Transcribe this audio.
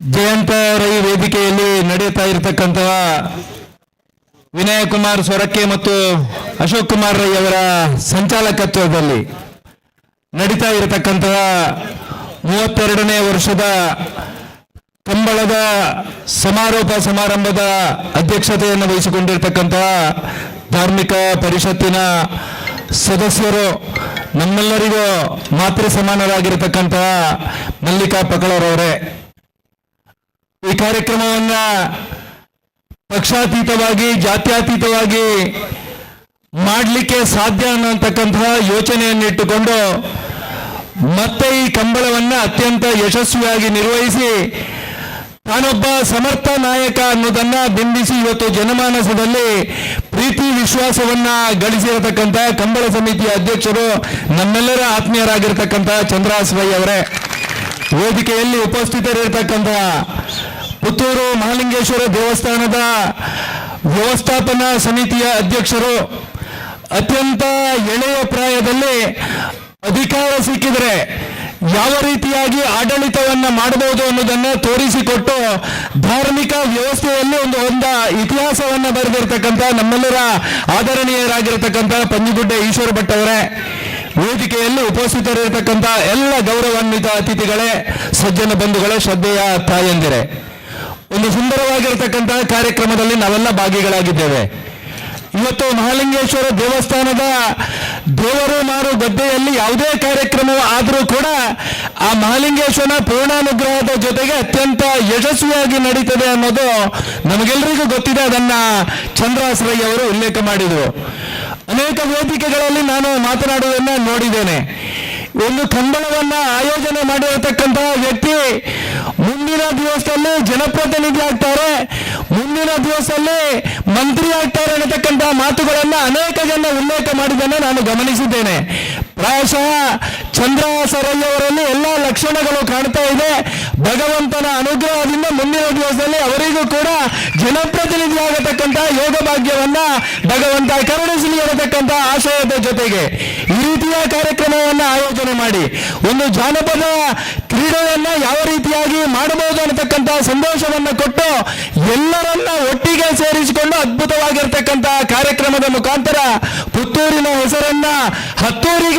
ಜಯಂತ ರೈ ವೇದಿಕೆಯಲ್ಲಿ ನಡೆಯುತ್ತಾ ಇರತಕ್ಕಂತಹ ವಿನಯ ಕುಮಾರ್ ಸೊರಕೆ ಮತ್ತು ಅಶೋಕ್ ಕುಮಾರ್ ರೈ ಅವರ ಸಂಚಾಲಕತ್ವದಲ್ಲಿ ನಡೀತಾ ಇರತಕ್ಕಂತಹ ಮೂವತ್ತೆರಡನೇ ವರ್ಷದ ಕಂಬಳದ ಸಮಾರೋಪ ಸಮಾರಂಭದ ಅಧ್ಯಕ್ಷತೆಯನ್ನು ವಹಿಸಿಕೊಂಡಿರ್ತಕ್ಕಂತಹ ಧಾರ್ಮಿಕ ಪರಿಷತ್ತಿನ ಸದಸ್ಯರು ನಮ್ಮೆಲ್ಲರಿಗೂ ಮಾತೃ ಸಮಾನರಾಗಿರತಕ್ಕಂತಹ ಮಲ್ಲಿಕಾ ಪಕಳರವರೇ ಈ ಕಾರ್ಯಕ್ರಮವನ್ನ ಪಕ್ಷಾತೀತವಾಗಿ, ಜಾತ್ಯಾತೀತವಾಗಿ ಮಾಡಲಿಕ್ಕೆ ಸಾಧ್ಯ ಅನ್ನತಕ್ಕಂತಹ ಯೋಚನೆಯನ್ನಿಟ್ಟುಕೊಂಡು ಮತ್ತೆ ಈ ಕಂಬಳವನ್ನ ಅತ್ಯಂತ ಯಶಸ್ವಿಯಾಗಿ ನಿರ್ವಹಿಸಿ ತಾನೊಬ್ಬ ಸಮರ್ಥ ನಾಯಕ ಅನ್ನೋದನ್ನ ಬಿಂಬಿಸಿ ಇವತ್ತು ಜನಮಾನಸದಲ್ಲಿ ಪ್ರೀತಿ ವಿಶ್ವಾಸವನ್ನ ಗಳಿಸಿರತಕ್ಕಂಥ ಕಂಬಳ ಸಮಿತಿಯ ಅಧ್ಯಕ್ಷರು ನಮ್ಮೆಲ್ಲರ ಆತ್ಮೀಯರಾಗಿರ್ತಕ್ಕಂತಹ ಚಂದ್ರಾಸ್ವಯ್ಯ ಅವರೇ. ವೇದಿಕೆಯಲ್ಲಿ ಉಪಸ್ಥಿತರಿರ್ತಕ್ಕಂತಹ ಪುತ್ತೂರು ಮಹಾಲಿಂಗೇಶ್ವರ ದೇವಸ್ಥಾನದ ವ್ಯವಸ್ಥಾಪನಾ ಸಮಿತಿಯ ಅಧ್ಯಕ್ಷರು, ಅತ್ಯಂತ ಎಳೆಯ ಪ್ರಾಯದಲ್ಲಿ ಅಧಿಕಾರ ಸಿಕ್ಕಿದರೆ ಯಾವ ರೀತಿಯಾಗಿ ಆಡಳಿತವನ್ನ ಮಾಡಬಹುದು ಅನ್ನೋದನ್ನು ತೋರಿಸಿಕೊಟ್ಟು ಧಾರ್ಮಿಕ ವ್ಯವಸ್ಥೆಯಲ್ಲಿ ಒಂದು ಒಂದ ಇತಿಹಾಸವನ್ನ ಬರೆದಿರ್ತಕ್ಕಂಥ ನಮ್ಮೆಲ್ಲರ ಆದರಣೀಯರಾಗಿರ್ತಕ್ಕಂಥ ಪಂಜಿಗುಡ್ಡೆ ಈಶ್ವರ ಭಟ್ ಅವರೇ, ವೇದಿಕೆಯಲ್ಲಿ ಉಪಸ್ಥಿತರಿರತಕ್ಕಂಥ ಎಲ್ಲ ಗೌರವಾನ್ವಿತ ಅತಿಥಿಗಳೇ, ಸಜ್ಜನ ಬಂಧುಗಳೇ, ಶ್ರದ್ಧೆಯ ತಾಯಂದಿರೇ. ಒಂದು ಸುಂದರವಾಗಿರತಕ್ಕಂತಹ ಕಾರ್ಯಕ್ರಮದಲ್ಲಿ ನಾವೆಲ್ಲ ಭಾಗಿಗಳಾಗಿದ್ದೇವೆ. ಇವತ್ತು ಮಹಾಲಿಂಗೇಶ್ವರ ದೇವಸ್ಥಾನದ ದೇವರು ಮಾರು ಗದ್ದೆಯಲ್ಲಿ ಯಾವುದೇ ಕಾರ್ಯಕ್ರಮ ಆದರೂ ಕೂಡ ಆ ಮಹಾಲಿಂಗೇಶ್ವರನ ಪೂರ್ಣಾನುಗ್ರಹದ ಜೊತೆಗೆ ಅತ್ಯಂತ ಯಶಸ್ವಿಯಾಗಿ ನಡೀತದೆ ಅನ್ನೋದು ನಮಗೆಲ್ಲರಿಗೂ ಗೊತ್ತಿದೆ. ಅದನ್ನ ಚಂದ್ರಾಸ್ರಯ್ಯ ಅವರು ಉಲ್ಲೇಖ ಮಾಡಿದರು. ಅನೇಕ ವೇದಿಕೆಗಳಲ್ಲಿ ನಾನು ಮಾತನಾಡುವುದನ್ನ ನೋಡಿದ್ದೇನೆ. ಒಂದು ಕಂಬಳವನ್ನ ಆಯೋಜನೆ ಮಾಡಿರತಕ್ಕಂತಹ ವ್ಯಕ್ತಿ ಮುಂದಿನ ದಿವಸದಲ್ಲಿ ಜನಪ್ರತಿನಿಧಿ ಆಗ್ತಾರೆ. ಮುಂದಿನ ದಿವಸದಲ್ಲಿ ಮಂತ್ರಿ ಆಗ್ತಾರೆ ಅನ್ನತಕ್ಕಂತಹ ಮಾತುಗಳನ್ನ ಅನೇಕ ಜನ ಉಲ್ಲೇಖ ಮಾಡಿದ್ದನ್ನು ನಾನು ಗಮನಿಸಿದ್ದೇನೆ. ಪ್ರಾಯಶಃ ಚಂದ್ರ ಸರಯ್ಯವರಲ್ಲಿ ಎಲ್ಲ ಲಕ್ಷಣಗಳು ಕಾಣ್ತಾ ಇದೆ. ಭಗವಂತನ ಅನುಗ್ರಹದಿಂದ ಮುಂದಿನ ದಿವಸದಲ್ಲಿ ಅವರಿಗೂ ಕೂಡ ಜನಪ್ರತಿನಿಧಿಯಾಗತಕ್ಕಂಥ ಯೋಗ ಭಾಗ್ಯವನ್ನ ಭಗವಂತ ಕರುಣಿಸಲಿ ಆಶಯದ ಜೊತೆಗೆ ಈ ರೀತಿಯ ಕಾರ್ಯಕ್ರಮವನ್ನ ಆಯೋಜನೆ ಮಾಡಿ, ಒಂದು ಜಾನಪದ ಕ್ರೀಡೆಯನ್ನ ಯಾವ ರೀತಿಯಾಗಿ ಮಾಡಬಹುದು ಅನ್ನತಕ್ಕಂತಹ ಸಂದೇಶವನ್ನ ಕೊಟ್ಟು ಎಲ್ಲರನ್ನ ಒಟ್ಟಿಗೆ ಸೇರಿಸಿಕೊಂಡು ಅದ್ಭುತವಾಗಿರ್ತಕ್ಕಂತಹ ಕಾರ್ಯಕ್ರಮದ ಮುಖಾಂತರ ಪುತ್ತೂರಿನ ಹೆಸರನ್ನ ಹತ್ತೂರಿಗೆ